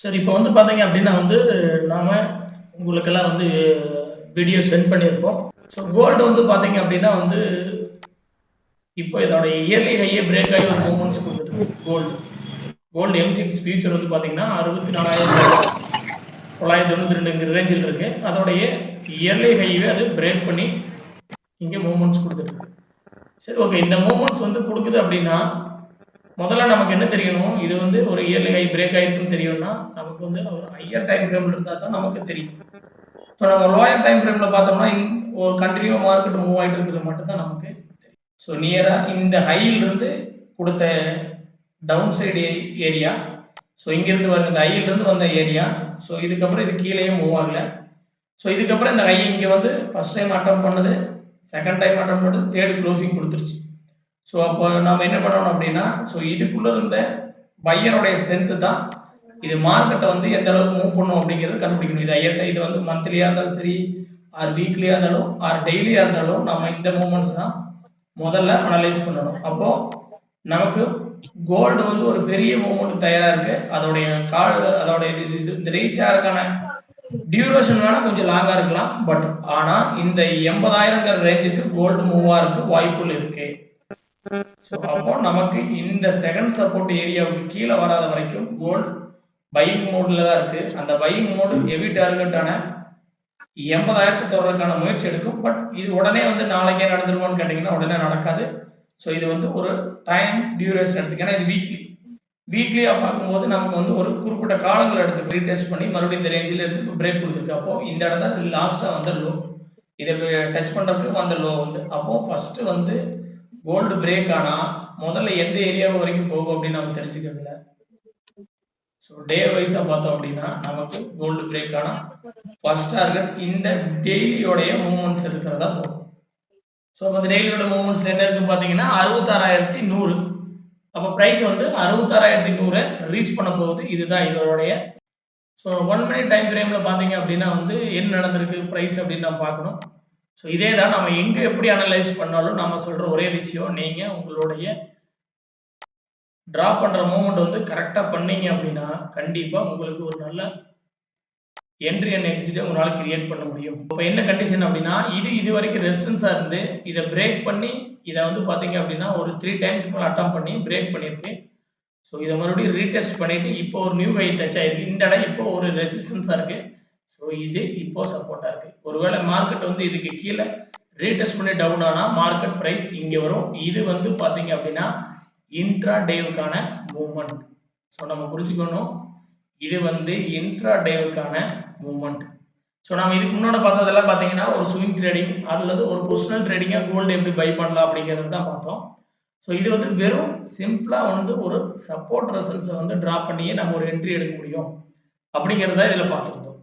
சரி இப்போ வந்து பார்த்தீங்க அப்படின்னா வந்து நாம உங்களுக்கெல்லாம் வந்து வீடியோ சென்ட் பண்ணியிருப்போம் ஸோ கோல்டு வந்து பார்த்தீங்க அப்படின்னா வந்து இப்போ இதோட இயர்லி ஹையே பிரேக் ஆகி ஒரு மூமெண்ட்ஸ் கொடுத்துருக்கு gold gold M six future வந்து பார்த்தீங்கன்னா அறுபத்தி நாலாயிரத்தி தொள்ளாயிரத்தி தொண்ணூற்றி ரெண்டுங்கிற ரேஞ்சில் இருக்கு. அதோடைய இயர்லி ஹைவே அது பிரேக் பண்ணி இங்கே மூமெண்ட்ஸ் கொடுத்துருக்கு சரி ஓகே இந்த மூமெண்ட்ஸ் வந்து கொடுக்குது அப்படின்னா முதல்ல நமக்கு என்ன தெரியணும்? இது வந்து ஒரு இயர்லி ஹை பிரேக் ஆயிருக்குன்னு தெரியும்னா நமக்கு வந்து ஒரு ஹையர் டைம் ஃப்ரேம்ல இருந்தால் தான் நமக்கு தெரியும். ஸோ நம்ம லோயர் டைம் ஃப்ரேம்ல பார்த்தோம்னா இந்த ஒரு கண்டினியூ மார்க்கெட் மூவ் ஆகிட்டு இருக்கிறது மட்டும் தான் நமக்கு தெரியும். ஸோ நியராக இந்த ஹையில் இருந்து கொடுத்த டவுன் சைடு ஏரியா ஸோ இங்கிருந்து வந்த இந்த ஹையிலிருந்து வந்த ஏரியா ஸோ இதுக்கப்புறம் இது கீழேயும் மூவ் ஆகல. ஸோ இதுக்கப்புறம் இந்த ஹை இங்கே வந்து ஃபர்ஸ்ட் டைம் அட்டம் பண்ணது செகண்ட் டைம் அட்டம் பண்ணது தேர்ட் க்ளோசிங் கொடுத்துருச்சு. ஸோ அப்போ நம்ம என்ன பண்ணணும் அப்படின்னா ஸோ இதுக்குள்ள இருந்த பையருடைய ஸ்ட்ரென்த்து தான் இது மார்க்கெட்டை வந்து எந்த அளவுக்கு மூவ் பண்ணும் அப்படிங்கிறது கண்டுபிடிக்கணும். இது ஐயர்ட்ட இது வந்து மந்த்லியாக இருந்தாலும் சரி ஆர் வீக்லியாக இருந்தாலும் ஆர் டெய்லியாக இருந்தாலும் நம்ம இந்த மூமெண்ட்ஸ் தான் முதல்ல அனலைஸ் பண்ணணும். அப்போ நமக்கு கோல்டு வந்து ஒரு பெரிய மூமெண்ட் தயாராக இருக்கு. அதோடைய கால் அதோடைய இது இது இந்த ரீச் ஆகிறதுக்கான டியூரேஷன் வேணால் கொஞ்சம் லாங்காக இருக்கலாம். பட் ஆனால் இந்த எண்பதாயிரங்கிற ரேஞ்சுக்கு கோல்டு மூவாக இருக்கு வாய்ப்புகள் இருக்குது ஸோ அப்போ நமக்கு இந்த செகண்ட் சப்போர்ட் ஏரியாவுக்கு கீழே வராத வரைக்கும் கோல்டு பையிங் மோட்ல தான் இருக்கு. அந்த பையிங் மோடு ஹெவி டார்கெட்டான எண்பதாயிரத்து தொடர்றதுக்கான முயற்சி எடுக்கும். பட் இது உடனே வந்து நாளைக்கே நடந்துருமான்னு கேட்டிங்கன்னா உடனே நடக்காது. ஸோ இது வந்து ஒரு டைம் டியூரேஷன் எடுத்துக்கு. ஏன்னா இது வீக்லி வீக்லியாக பார்க்கும்போது நமக்கு வந்து ஒரு குறிப்பிட்ட காலங்கள் எடுத்து ரீடெஸ்ட் பண்ணி மறுபடியும் இந்த ரேஞ்சில் எடுத்து பிரேக் கொடுத்துருக்கு. அப்போ இந்த இடத்துல லாஸ்ட்டாக வந்து லோ இதை டச் பண்ணுறதுக்கு வந்த லோ வந்து. அப்போ ஃபர்ஸ்ட் வந்து கோல்டு பிரேக் ஆனா முதல்ல எந்த ஏரியா வரைக்கும் போகும் அப்படின்னு நம்ம தெரிஞ்சுக்கிறதுல? ஸோ டே வைஸா பார்த்தோம் அப்படின்னா நமக்கு கோல்டு பிரேக் ஆனா ஃபர்ஸ்ட் டார்கெட் இந்த டெய்லியோடைய மூவ்மெண்ட்ஸ் இருக்கிறதா போகும். ஸோ அந்த டெய்லியோட மூவ்மெண்ட்ஸ் என்ன இருக்குன்னு பார்த்தீங்கன்னா அறுபத்தாறாயிரத்தி நூறு. அப்போ ப்ரைஸ் வந்து அறுபத்தாறாயிரத்தி நூறு ரீச் பண்ண போகுது. இதுதான் இதோடைய. ஸோ ஒன் மினிட் டைம் ஃப்ரேமில் பார்த்தீங்க அப்படின்னா வந்து என்ன நடந்திருக்கு? ப்ரைஸ் அப்படின்னு நம்ம பார்க்கணும். ஸோ இதே தான் நம்ம எங்கே எப்படி அனலைஸ் பண்ணாலும் நம்ம சொல்கிற ஒரே விஷயம் நீங்கள் உங்களுடைய ட்ரா பண்ணுற மூமெண்ட் வந்து கரெக்டாக பண்ணீங்க அப்படின்னா கண்டிப்பாக உங்களுக்கு ஒரு நல்ல என்ட்ரி அண்ட் எக்ஸிட்டை உங்களால் கிரியேட் பண்ண முடியும். இப்போ என்ன கண்டிஷன் அப்படின்னா இது இது வரைக்கும் ரெசிஸ்டன்ஸாக இருந்து இதை பிரேக் பண்ணி இதை வந்து பார்த்தீங்க அப்படின்னா ஒரு த்ரீ டைம்ஸ் மேலே அட்டம் பண்ணி பிரேக் பண்ணியிருக்கு ஸோ இதை மறுபடியும் ரீடெஸ்ட் பண்ணிவிட்டு இப்போ ஒரு நியூ ஹை டச் ஆயிருக்கு. இந்த இடம் இப்போ ஒரு ரெசிஸ்டன்ஸாக இருக்குது ஸோ இது இப்போ சப்போர்ட்டாக இருக்கு. ஒருவேளை மார்க்கெட் வந்து இதுக்கு கீழே ரீடெஸ்ட் பண்ணி டவுன் ஆனால் மார்க்கெட் ப்ரைஸ் இங்கே வரும். இது வந்து பார்த்தீங்க அப்படின்னா இன்ட்ரா டேவுக்கான மூமெண்ட் ஸோ நம்ம புரிஞ்சுக்கணும். இது வந்து இன்ட்ரா டேவுக்கான மூமெண்ட் ஸோ நம்ம இதுக்கு முன்னாடி பார்த்ததெல்லாம் பார்த்தீங்கன்னா ஒரு ஸ்விங் ட்ரேடிங் அல்லது ஒரு பொசிஷனல் ட்ரேடிங்காக கோல்டு எப்படி பை பண்ணலாம் அப்படிங்கிறது தான் பார்த்தோம். ஸோ இது வந்து வெறும் சிம்பிளாக வந்து ஒரு சப்போர்ட் ரெசல்ஸை வந்து ட்ரா பண்ணியே நம்ம ஒரு என்ட்ரி எடுக்க முடியும். அப்படிங்கிறத இதில் பார்த்துருந்தோம்.